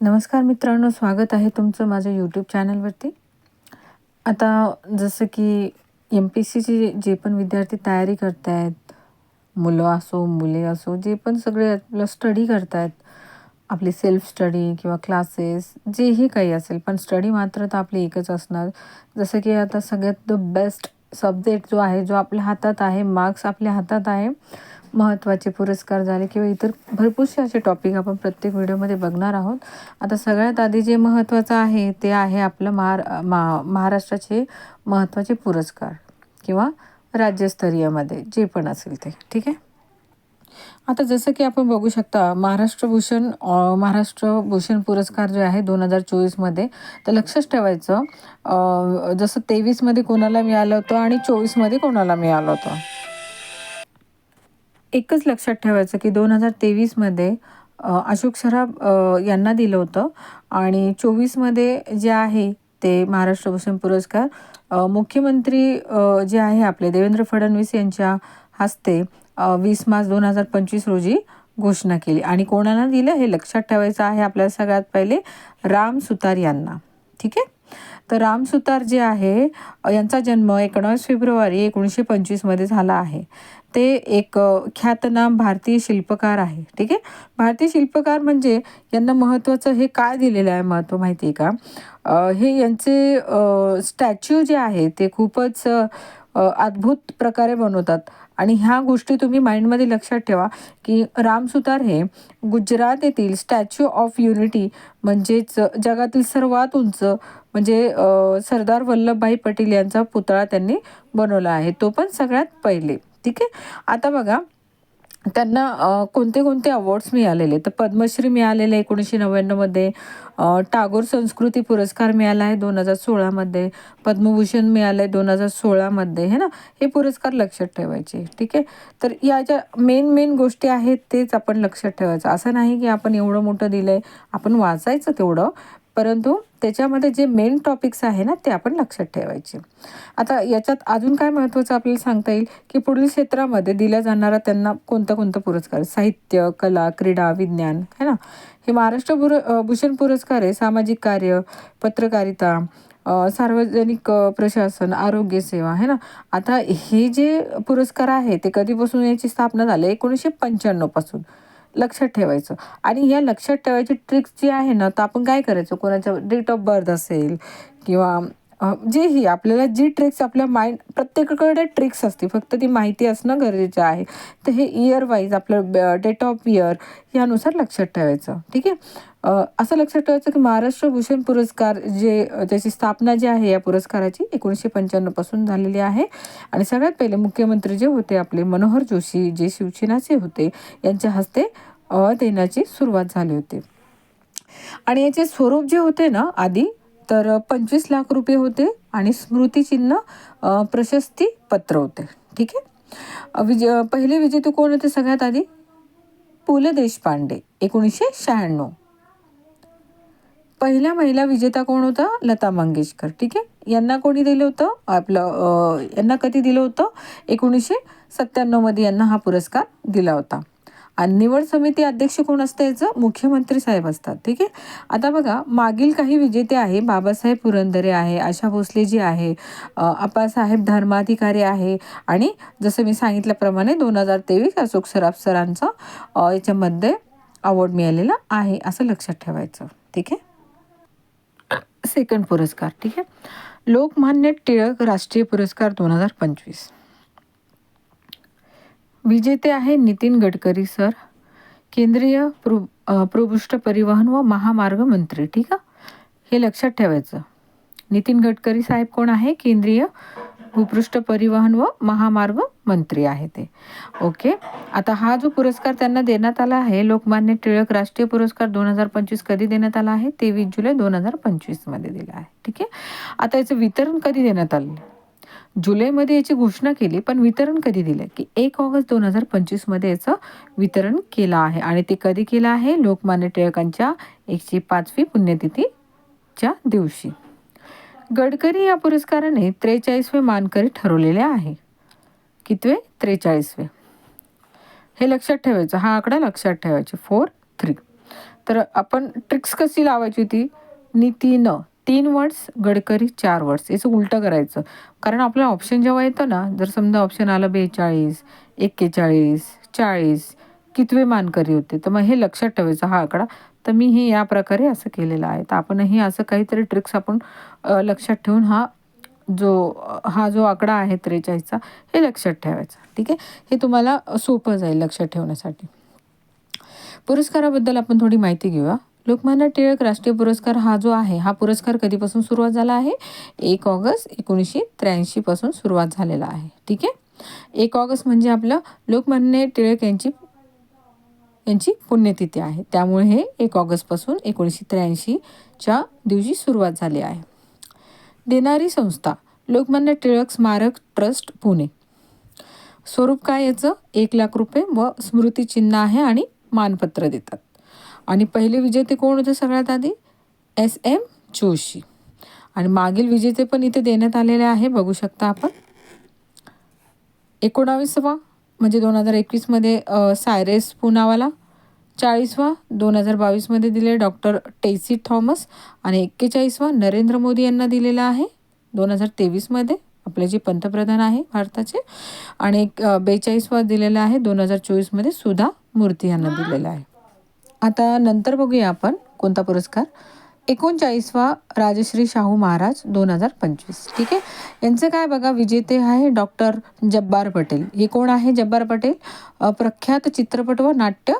नमस्कार मित्रांनो स्वागत आहे तुमचं माझ्या यूट्यूब चॅनलवरती आता जसं की एम पी सीची जे पण विद्यार्थी तयारी करत आहेत मुलं असो मुले असो जे पण सगळे आपलं स्टडी करत आहेत आपली सेल्फ स्टडी किंवा क्लासेस जेही काही असेल पण स्टडी मात्र तर आपली एकच असणार. जसं की आता सगळ्यात द बेस्ट सब्जेक्ट जो आहे जो आपल्या हातात आहे मार्क्स आपल्या हातात आहे महत्त्वाचे पुरस्कार झाले किंवा इतर भरपूरसे असे टॉपिक आपण प्रत्येक व्हिडिओमध्ये बघणार आहोत. आता सगळ्यात आधी जे महत्त्वाचं आहे ते आहे आपलं महार मा महाराष्ट्राचे महत्त्वाचे पुरस्कार किंवा राज्यस्तरीयमध्ये जे पण असेल ते. ठीक आहे? आता जसं की आपण बघू शकता महाराष्ट्र भूषण महाराष्ट्र भूषण पुरस्कार जे आहे दोन हजार चोवीसमध्ये तर लक्षच ठेवायचं जसं तेवीसमध्ये कोणाला मिळालं होतं आणि चोवीसमध्ये कोणाला मिळालं होतं? एकच लक्षात ठेवायचं की दोन हजार तेवीसमध्ये अशोक सराफ यांना दिलं होतं. आणि चोवीसमध्ये जे आहे ते महाराष्ट्र भूषण पुरस्कार मुख्यमंत्री जे आहे आपले देवेंद्र फडणवीस यांच्या हस्ते वीस मार्च दोन हजार पंचवीस रोजी घोषणा केली. आणि कोणाला दिलं हे लक्षात ठेवायचं आहे आपल्याला सगळ्यात पहिले राम सुतार यांना. ठीक आहे? तर राम सुतार जे आहे यांचा जन्म एकोणावीस फेब्रुवारी एकोणीसशे पंचवीसमध्ये झाला आहे. ते एक ख्यातनाम भारतीय शिल्पकार आहे ठीक आहे? भारतीय शिल्पकार म्हणजे यांना महत्त्वाचं हे काय दिलेलं आहे महत्त्व माहिती आहे का हे यांचे स्टॅच्यू जे आहे ते खूपच अद्भुत प्रकारे बनवतात. आणि ह्या गोष्टी तुम्ही माइंडमध्ये लक्षात ठेवा की रामसुतार हे गुजरात येथील स्टॅच्यू ऑफ युनिटी म्हणजेच जगातील सर्वात उंच म्हणजे सरदार वल्लभभाई पटेल यांचा पुतळा त्यांनी बनवला आहे. तो पण सगळ्यात पहिले. ठीक आहे? आता बघा त्यांना कोणते कोणते अवॉर्ड्स मिळालेले? तर पद्मश्री मिळालेले एकोणीसशे नव्याण्णवमध्ये टागोर संस्कृती पुरस्कार मिळाला आहे दोन हजार सोळामध्ये पद्मभूषण मिळालं आहे दोन हजार सोळामध्ये है ना? हे पुरस्कार लक्षात ठेवायचे. ठीक आहे? तर या ज्या मेन मेन गोष्टी आहेत तेच आपण लक्षात ठेवायचं. असं नाही की आपण एवढं मोठं दिलं आहे आपण वाचायचं तेवढं. परंतु त्याच्यामध्ये जे मेन टॉपिक्स आहे ना ते आपण लक्षात ठेवायचे. आता याच्यात अजून काय महत्त्वाचं आपल्याला सांगता येईल? की पुढील क्षेत्रामध्ये दिल्या जाणारा त्यांना कोणता कोणता पुरस्कार? साहित्य कला क्रीडा विज्ञान है ना? हे महाराष्ट्र पुर भूषण पुरस्कार आहे. सामाजिक कार्य पत्रकारिता सार्वजनिक प्रशासन आरोग्य सेवा है ना? आता हे जे पुरस्कार आहे ते कधीपासून याची स्थापना झाली? एकोणीसशे पंच्याण्णवपासून लक्षात ठेवायचं. आणि या लक्षात ठेवायची ट्रिक्स जी आहे ना तर आपण काय करायचं? कोणाचं डेट ऑफ बर्थ असेल किंवा जेही आपल्याला जी ट्रिक्स आपल्या माइंड प्रत्येकाकडे ट्रिक्स असते फक्त ती माहिती असणं गरजेचं आहे. तर हे इयर वाईज आपलं डेट ऑफ इयर यानुसार लक्षात ठेवायचं ठीक आहे? असं लक्षात ठेवायचं की महाराष्ट्र भूषण पुरस्कार जे त्याची स्थापना जी आहे या पुरस्काराची एकोणीसशे पंच्याण्णवपासून झालेली आहे. आणि सगळ्यात पहिले मुख्यमंत्री जे होते आपले मनोहर जोशी जे शिवसेनाचे होते यांच्या हस्ते देण्याची सुरुवात झाली होती. आणि याचे स्वरूप जे होते ना आधी तर पंचवीस लाख रुपये होते आणि स्मृतिचिन्ह प्रशस्ती पत्र होते. ठीक आहे? विज पहिले विजेते कोण होते सगळ्यात आधी? पु ल देशपांडे एकोणीसशे शहाण्णव. पहिल्या महिला विजेता कोण होता? लता मंगेशकर. ठीक आहे? यांना कोणी दिलं होतं? आपलं यांना कधी दिलं होतं? एकोणीसशे सत्त्याण्णवमध्ये यांना हा पुरस्कार दिला होता. आणि निवड समिती अध्यक्ष कोण असतं याचं? मुख्यमंत्री साहेब असतात. ठीक आहे? आता बघा मागील काही विजेते आहे बाबासाहेब पुरंदरे आहे आशा भोसले जी आहे आप्पासाहेब धर्माधिकारी आहे आणि जसं मी सांगितल्याप्रमाणे दोन हजार तेवीस अशोक सराफ सरांचा याच्यामध्ये अवॉर्ड मिळालेला आहे असं लक्षात ठेवायचं. ठीक आहे? सेकंड पुरस्कार. ठीक आहे? लोकमान्य टिळक राष्ट्रीय पुरस्कार दोन हजार पंचवीस. विजेते आहे नितीन गडकरी सर. केंद्रीय प्रु भूपृष्ठ परिवहन व महामार्ग मंत्री ठीक आहे? हे लक्षात ठेवायचं. नितीन गडकरी साहेब कोण आहे? केंद्रीय भूपृष्ठ परिवहन व महामार्ग मंत्री आहे ते. ओके. आता हा जो पुरस्कार त्यांना देण्यात आला आहे लोकमान्य टिळक राष्ट्रीय पुरस्कार दोन हजार पंचवीस कधी देण्यात आला आहे? तेवीस जुलै दोन हजार पंचवीसमध्ये दिला आहे. ठीक आहे? आता याचं वितरण कधी देण्यात आलं? जुलैमध्ये याची घोषणा केली पण वितरण कधी दिलं? की एक ऑगस्ट दोन हजार पंचवीसमध्ये याचं वितरण केलं आहे. आणि ते कधी केलं आहे? लोकमान्य टिळकांच्या एकशे पाचवी पुण्यतिथीच्या दिवशी. गडकरी या पुरस्काराने त्रेचाळीसवे मानकरी ठरवलेले आहे. कितवे? त्रेचाळीसवे. हे लक्षात ठेवायचं. हा आकडा लक्षात ठेवायचे. फोर थ्री तर आपण ट्रिक्स कशी लावायची होती? नीतीनं. तीन वर्ड्स गडकरी चार वर्ड्स. याचं उलटं करायचं. कारण आपलं ऑप्शन जेव्हा येतं ना जर समजा ऑप्शन आलं बेचाळीस एक्केचाळीस चाळीस कितवे मानकरी होते तर मग हे लक्षात ठेवायचं हा आकडा. तर मी हे या प्रकारे असं केलेलं आहे. तर आपणही असं काहीतरी ट्रिक्स आपण लक्षात ठेवून हा जो हा जो आकडा आहे त्रेचाळीसचा हे लक्षात ठेवायचा. ठीक आहे? हे तुम्हाला सोपं जाईल लक्षात ठेवण्यासाठी. पुरस्काराबद्दल आपण थोडी माहिती घेऊया. लोकमान्य टिळक राष्ट्रीय पुरस्कार हा जो आहे हा पुरस्कार कधीपासून सुरुवात झाला आहे? एक ऑगस्ट एकोणीसशे त्र्याऐंशीपासून सुरुवात झालेला आहे. ठीक आहे? एक ऑगस्ट म्हणजे आपलं लोकमान्य टिळक यांची यांची पुण्यतिथी आहे. त्यामुळे हे एक ऑगस्टपासून एकोणीसशे त्र्याऐंशीच्या दिवशी सुरुवात झाली आहे. देणारी संस्था लोकमान्य टिळक स्मारक ट्रस्ट पुणे. स्वरूप काय याचं? एक लाख रुपये व स्मृतिचिन्ह आहे आणि मानपत्र देतात. आणि पहिले विजेते कोण होते सगळ्यात आधी? S M Joshi. आणि मागील विजेते पण इथे देण्यात आलेले आहे बघू शकता आपण. एकोणावीसवा म्हणजे दोन हजार एकवीसमध्ये सायरेस पुनावाला. चाळीसवा दोन हजार बावीसमध्ये दिले डॉक्टर टेसी थॉमस. आणि एक्केचाळीसवा नरेंद्र मोदी यांना दिलेला आहे दोन हजार तेवीसमध्ये आपले जे पंतप्रधान आहे भारताचे. आणि एक बेचाळीसवा दिलेला आहे दोन हजार चोवीसमध्ये सुधा मूर्ती यांना दिलेला आहे. आता नंतर बघूया आपण कोणता पुरस्कार. एकोणचाळीसवा राजश्री शाहू महाराज दोन हजार पंचवीस. ठीक आहे? यांचं काय बघा विजेते आहे डॉक्टर जब्बार पटेल. हे कोण आहे जब्बार पटेल? प्रख्यात चित्रपट व नाट्य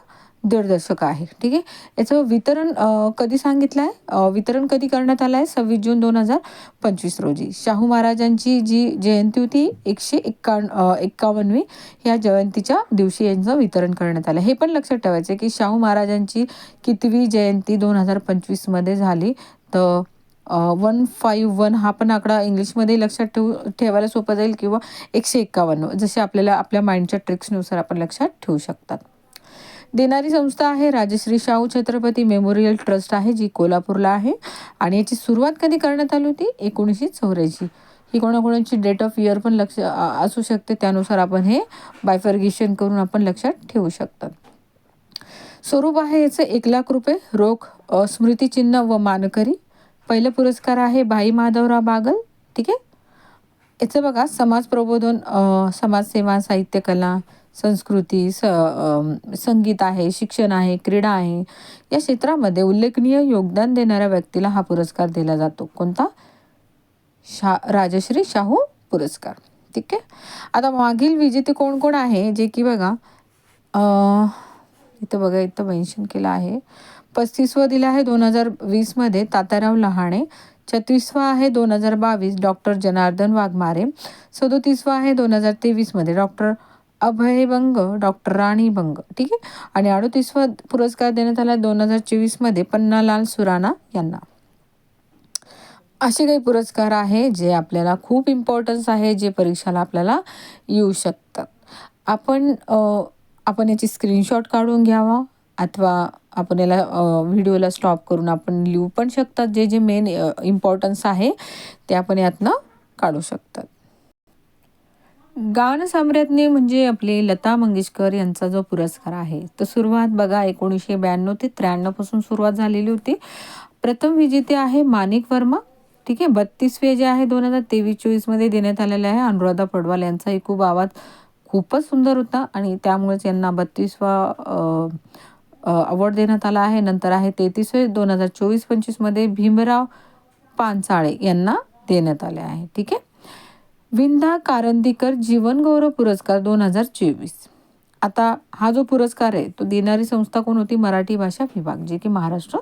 दिग्दर्शक आहे. ठीक आहे? याचं वितरण कधी सांगितलं आहे वितरण कधी करण्यात आलं आहे सव्वीस जून दोन हजार पंचवीस रोजी. शाहू महाराजांची जी जयंती होती एकशे एक्कावन्न एक्कावन्नवी ह्या जयंतीच्या दिवशी यांचं वितरण करण्यात आलं हे पण लक्षात ठेवायचं आहे की शाहू महाराजांची कितवी जयंती दोन हजार पंचवीसमध्ये झाली. तर वन फाईव्ह वन हा पण आकडा इंग्लिशमध्ये लक्षात ठेवू ठेवायला सोपं जाईल किंवा एकशे एक्कावन्न जसे आपल्याला आपल्या माइंडच्या ट्रिक्सनुसार आपण लक्षात ठेवू शकतात. देणारी संस्था आहे. राजश्री शाहू छत्रपती मेमोरियल ट्रस्ट आहे जी कोल्हापूरला आहे. आणि याची सुरुवात कधी करण्यात आली होती? एकोणीसशे चौऱ्याऐंशी. ही कोणाकोणाची डेट ऑफ इयर पण लक्ष असू शकते. त्यानुसार आपण हे बायफर्गेशन करून आपण लक्षात ठेवू शकतात स्वरूप आहे याचं एक लाख रुपये. रोख स्मृतिचिन्ह व मानकरी. पहिलं पुरस्कार आहे भाई माधवराव बागल. ठीक आहे? याचं बघा समाज प्रबोधन समाजसेवा साहित्य कला संस्कृती स संगीत आहे शिक्षण आहे क्रीडा आहे या क्षेत्रामध्ये उल्लेखनीय योगदान देणाऱ्या व्यक्तीला हा पुरस्कार दिला जातो. कोणता? शा राजश्री शाहू पुरस्कार. ठीक आहे? आता मागील विजेते कोण कोण आहे? जे की बघा इथं बघा इथं मेन्शन केलं आहे. पस्तीसवं दिलं आहे दोन हजार वीसमध्ये तात्याराव लहाणे. छत्तीसवा आहे दोन हजार बावीस डॉक्टर जनार्दन वाघमारे. सदोतीसवा आहे दोन हजार तेवीसमध्ये डॉक्टर अभयबंग डॉक्टर राणीबंग ठीक आहे? आणि अडोतीसवा पुरस्कार देण्यात आला दोन हजार चोवीसमध्ये पन्नालाल सुराणा यांना. असे काही पुरस्कार आहे जे आपल्याला खूप इम्पॉर्टन्स आहे जे परीक्षाला आपल्याला येऊ शकतात. आपण आपण याची स्क्रीनशॉट काढून घ्यावा अथवा आपण याला व्हिडिओला स्टॉप करून आपण लिहू पण शकतात. जे जे मेन इम्पॉर्टन्स आहे ते आपण यातनं काढू शकतात. गानसम्राज्ञी म्हणजे आपली लता मंगेशकर यांचा जो पुरस्कार आहे तर सुरुवात बघा एकोणीसशे ब्याण्णव ते त्र्याण्णवपासून सुरुवात झालेली होती. प्रथम विजेते आहे माणिक वर्मा. ठीक आहे बत्तीसवे जे आहे दोन हजार तेवीस चोवीसमध्ये देण्यात आलेले आहे. अनुराधा पडवाल यांचा एकूप आवाज खूपच सुंदर होता आणि त्यामुळेच यांना बत्तीसवा अवॉर्ड देण्यात आला आहे. नंतर आहे तेहतीसवे दोन हजार चोवीस पंचवीसमध्ये भीमराव पानसाळे यांना देण्यात आले आहे. ठीक आहे विंदा कारंदीकर जीवनगौरव पुरस्कार दोन हजार चोवीस. आता हा जो पुरस्कार आहे तो देणारी संस्था कोण होती? मराठी भाषा विभाग जे की महाराष्ट्र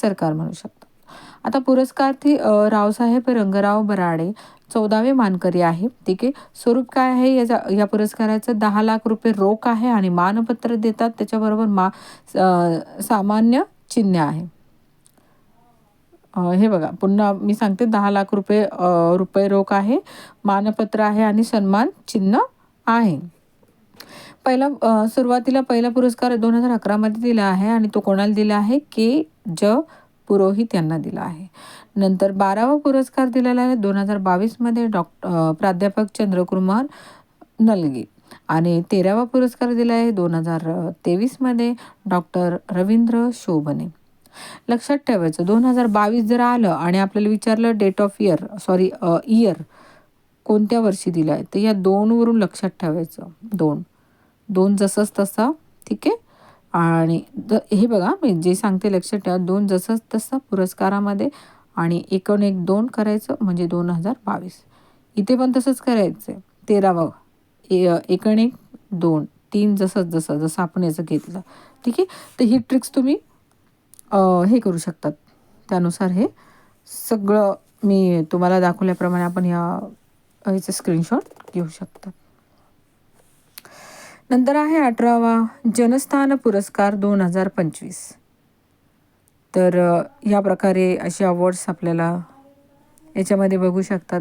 सरकार म्हणू शकतो. आता पुरस्कार्थी रावसाहेब रंगराव बराडे चौदावे मानकरी आहे ठीक आहे? स्वरूप काय आहे? याचा या पुरस्काराचं दहा लाख रुपये रोख आहे आणि मानपत्र देतात. त्याच्याबरोबर मा सामान्य चिन्ह आहे. हे बघा पुन्हा मी सांगते दहा लाख रुपये रुपये रोख आहे मानपत्र आहे आणि सन्मान चिन्ह आहे. पहिला सुरुवातीला पहिला पुरस्कार दोन हजार अकरामध्ये दिला आहे आणि तो कोणाला दिला आहे? के. ज. पुरोहित यांना दिला आहे. नंतर बारावा पुरस्कार दिलेला आहे दोन हजार बावीसमध्ये डॉक्टर प्राध्यापक चंद्रकुमार नलगे. आणि तेरावा पुरस्कार दिला आहे दोन हजार तेवीसमध्ये डॉक्टर रवींद्र शोभने. लक्षात ठेवायचं. दोन हजार बावीस जर आलं आणि आपल्याला विचारलं date of year sorry year कोणत्या वर्षी दिलं आहे तर या दोनवरून लक्षात ठेवायचं. दोन. दोन जसंच तसा ठीक आहे? आणि द हे बघा मी जे सांगते लक्षात ठेवा. दोन जसंच तसं पुरस्कारामध्ये आणि एकूण एक दोन करायचं म्हणजे दोन हजार बावीस. इथे पण तसंच करायचं आहे तेरावं. ए एकण एक दोन. तीन जसंच जसं जसं आपण याचं घेतलं. ठीक आहे? तर ही ट्रिक्स तुम्ही हे करू शकतात. त्यानुसार हे सगळं मी तुम्हाला दाखवल्याप्रमाणे आपण या ह्याचे स्क्रीनशॉट घेऊ शकतात नंतर आहे अठरावा जनस्थान पुरस्कार दोन हजार पंचवीस. तर या प्रकारे असे अवॉर्ड्स आपल्याला याच्यामध्ये बघू शकतात.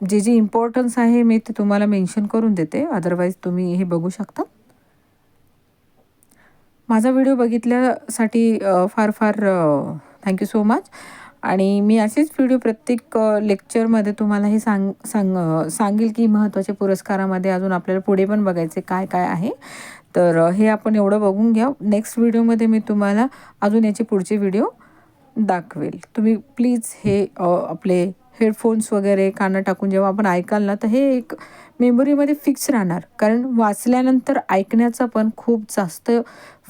जे जे इम्पॉर्टन्स आहे मी ते तुम्हाला मेन्शन करून देते. अदरवाईज तुम्ही हे बघू शकता. माझा व्हिडिओ बघितल्यासाठी फार फार थँक्यू सो मच आणि मी असेच व्हिडिओ प्रत्येक लेक्चरमध्ये तुम्हाला हे सांग सांग सांगेल की महत्त्वाच्या पुरस्कारामध्ये अजून आपल्याला पुढे पण बघायचे काय काय आहे. तर हे आपण एवढं बघून घ्या. नेक्स्ट व्हिडिओमध्ये मी तुम्हाला अजून याचे पुढचे व्हिडिओ दाखवेल. तुम्ही प्लीज हे आपले हेडफोन्स वगैरे कानं टाकून जेव्हा आपण ऐकाल ना तर हे एक मेमोरीमध्ये फिक्स राहणार. कारण वाचल्यानंतर ऐकण्याचा पण खूप जास्त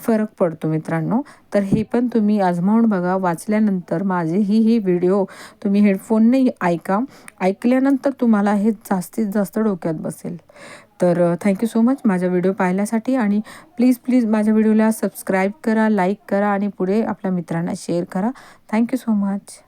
फरक पडतो मित्रांनो. तर हे पण तुम्ही आजमावून बघा. वाचल्यानंतर माझेही ही व्हिडिओ तुम्ही हेडफोनने ऐका. ऐकल्यानंतर तुम्हाला हे जास्तीत जास्त डोक्यात बसेल. तर थँक्यू सो मच माझा व्हिडिओ पाहिल्यासाठी आणि प्लीज प्लीज माझ्या व्हिडिओला सबस्क्राईब करा लाईक करा आणि पुढे आपल्या मित्रांना शेअर करा. Thank you so much